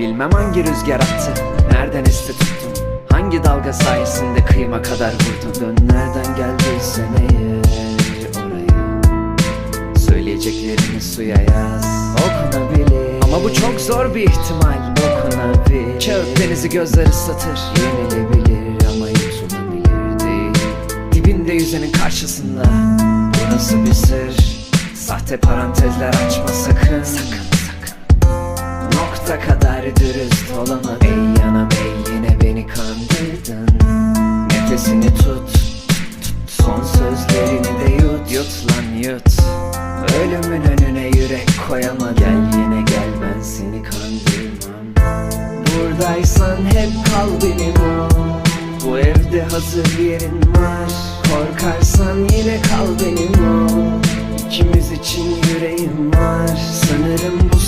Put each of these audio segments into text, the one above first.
Bilmem hangi rüzgar attı Nereden esti tuttun Hangi dalga sayesinde kıyıma kadar vurdun? Dön nereden geldiysen eğer oraya. Söyleyeceklerini suya yaz. Okunabilir. Ama bu çok zor bir ihtimal. Okunabilir. Kağıt denizi gözler ıslatır Yenilebilir ama yutulabilir değil. Dibinde yüzenin karşısında. Burası bir sır? Sahte parantezler açma Sakın. Sakın Nokta kadar dürüst olamam Ey yanam ey yine beni kandırdın. Nefesini tut, tut, Son sözlerini de yut. Yut lan yut. Ölümün önüne yürek koyama Gel yine gel ben seni kandırmam. Buradaysan hep kal benim Bu evde hazır yerin var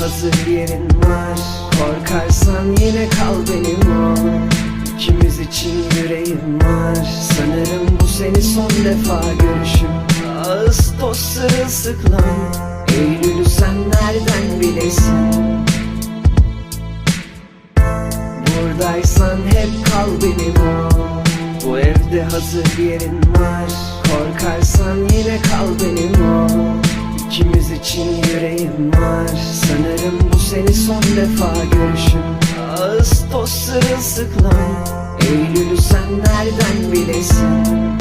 hazır yerin var. Korkarsan yine kal benim ol İkimiz için yüreğim var. Sanırım bu seni son defa görüşüm. Ağustos sırılsıklam. Eylül'ü sen nereden bilesin? Buradaysan hep kal benim ol Bu evde hazır yerin var. Korkarsan yine kal benim ol İkimiz için yüreğim var. Sanırım bu seni son defa görüşüm. Ağız toz sırılsıklam Eylül'ü sen nereden bilesin?